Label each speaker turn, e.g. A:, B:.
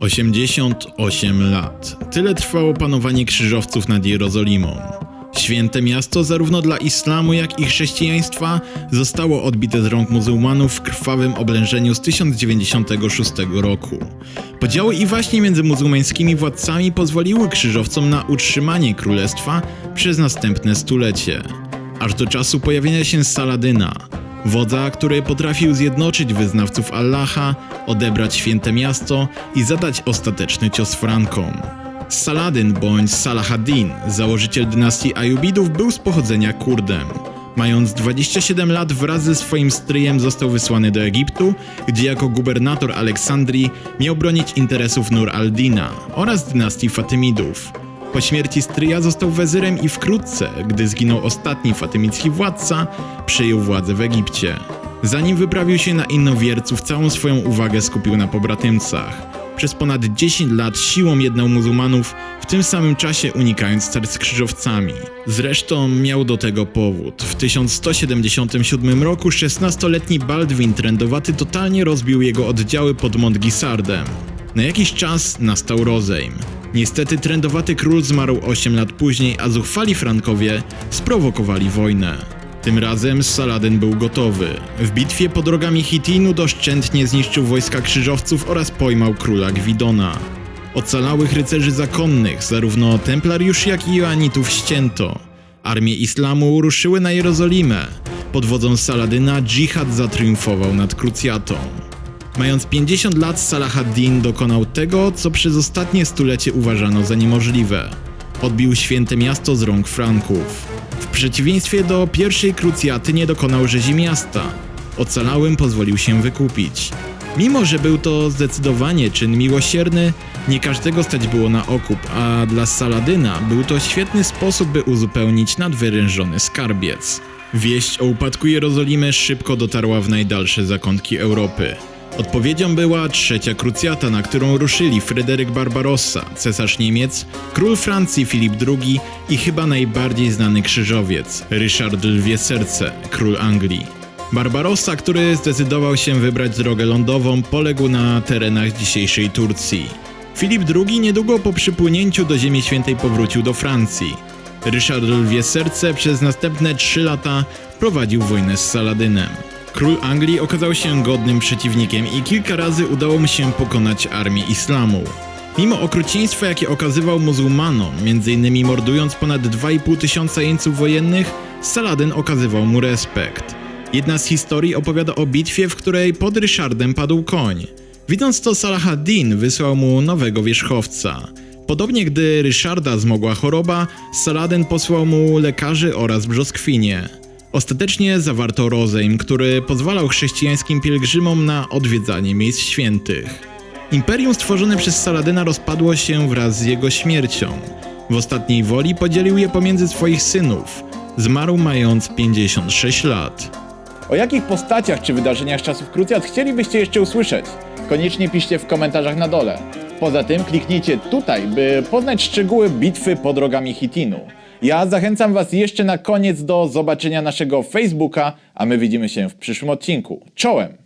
A: 88 lat. Tyle trwało panowanie krzyżowców nad Jerozolimą. Święte miasto, zarówno dla islamu, jak i chrześcijaństwa, zostało odbite z rąk muzułmanów w krwawym oblężeniu z 1096 roku. Podziały i właśnie między muzułmańskimi władcami pozwoliły krzyżowcom na utrzymanie królestwa przez następne stulecie, aż do czasu pojawienia się Saladyna, Wodza, który potrafił zjednoczyć wyznawców Allaha, odebrać święte miasto i zadać ostateczny cios Frankom. Saladyn bądź Salah ad-Din, założyciel dynastii Ajubidów, był z pochodzenia Kurdem. Mając 27 lat wraz ze swoim stryjem został wysłany do Egiptu, gdzie jako gubernator Aleksandrii miał bronić interesów Nur al-Dina oraz dynastii Fatymidów. Po śmierci stryja został wezyrem i wkrótce, gdy zginął ostatni fatymicki władca, przejął władzę w Egipcie. Zanim wyprawił się na innowierców, całą swoją uwagę skupił na pobratymcach. Przez ponad 10 lat siłą jednał muzułmanów, w tym samym czasie unikając starć z krzyżowcami. Zresztą miał do tego powód. W 1177 roku 16-letni Baldwin Trendowaty totalnie rozbił jego oddziały pod Montgisardem. Na jakiś czas nastał rozejm. Niestety trendowaty król zmarł 8 lat później, a zuchwali Frankowie sprowokowali wojnę. Tym razem Saladyn był gotowy. W bitwie pod drogami Hitinu doszczętnie zniszczył wojska krzyżowców oraz pojmał króla Gwidona. Ocalałych rycerzy zakonnych, zarówno templariuszy jak i joanitów ścięto. Armie islamu ruszyły na Jerozolimę. Pod wodzą Saladyna dżihad zatriumfował nad krucjatą. Mając 50 lat, Salah ad-Din dokonał tego, co przez ostatnie stulecie uważano za niemożliwe. Odbił święte miasto z rąk Franków. W przeciwieństwie do pierwszej krucjaty nie dokonał rzezi miasta. Ocalałym pozwolił się wykupić. Mimo, że był to zdecydowanie czyn miłosierny, nie każdego stać było na okup, a dla Saladyna był to świetny sposób, by uzupełnić nadwyrężony skarbiec. Wieść o upadku Jerozolimy szybko dotarła w najdalsze zakątki Europy. Odpowiedzią była trzecia krucjata, na którą ruszyli Fryderyk Barbarossa, cesarz Niemiec, król Francji Filip II i chyba najbardziej znany krzyżowiec, Ryszard Lwie Serce, król Anglii. Barbarossa, który zdecydował się wybrać drogę lądową, poległ na terenach dzisiejszej Turcji. Filip II niedługo po przypłynięciu do Ziemi Świętej powrócił do Francji. Ryszard Lwie Serce przez następne trzy lata prowadził wojnę z Saladynem. Król Anglii okazał się godnym przeciwnikiem i kilka razy udało mu się pokonać armię islamu. Mimo okrucieństwa, jakie okazywał muzułmanom, m.in. mordując ponad 2,5 tysiąca jeńców wojennych, Saladyn okazywał mu respekt. Jedna z historii opowiada o bitwie, w której pod Ryszardem padł koń. Widząc to Salah ad-Din wysłał mu nowego wierzchowca. Podobnie gdy Ryszarda zmogła choroba, Saladyn posłał mu lekarzy oraz brzoskwinie. Ostatecznie zawarto rozejm, który pozwalał chrześcijańskim pielgrzymom na odwiedzanie miejsc świętych. Imperium stworzone przez Saladyna rozpadło się wraz z jego śmiercią. W ostatniej woli podzielił je pomiędzy swoich synów. Zmarł mając 56 lat.
B: O jakich postaciach czy wydarzeniach czasów krucjat chcielibyście jeszcze usłyszeć? Koniecznie piszcie w komentarzach na dole. Poza tym kliknijcie tutaj, by poznać szczegóły bitwy pod drogami Hitinu. Ja zachęcam Was jeszcze na koniec do zobaczenia naszego Facebooka, a my widzimy się w przyszłym odcinku. Czołem!